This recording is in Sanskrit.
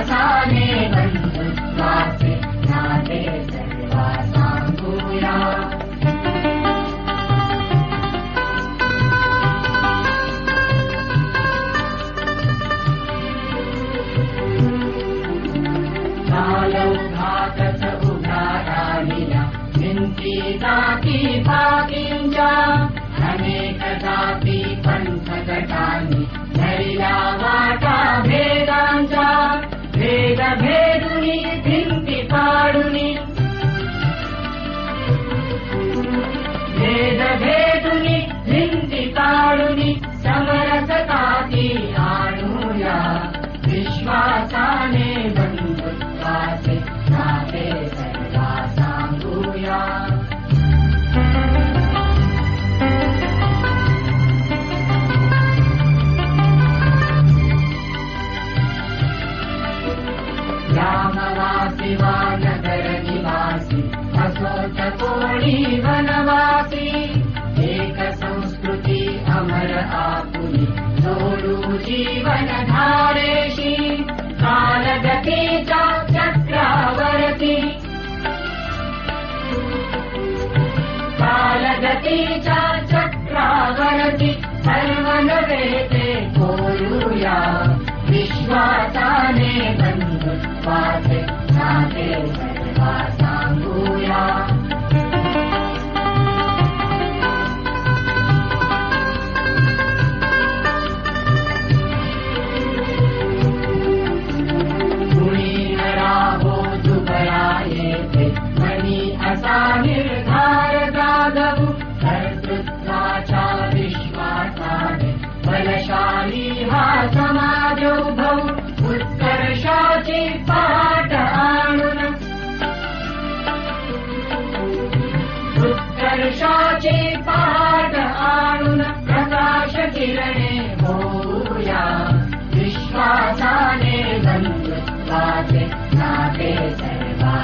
विश्वासाने बन्धुत्वाते नाते सर्वा साङ्गूया कालौ घातस उदाराणिया विन्ती दाति भागिञ्च अनेक जाति पन्थगटानि धैर्या कोणी वनवासी एक संस्कृती अमर आपुनि। सोडू जीवन धारेशी कालगतीचा चक्रावरती चक्रावरती सर्व विश्वासाने बन्धुत्वाते नाते उत्कर्षाचे पाठ आणुन प्रकाश किरणे होया विश्वासाने बन्धुत्वाचे नाते सर्वा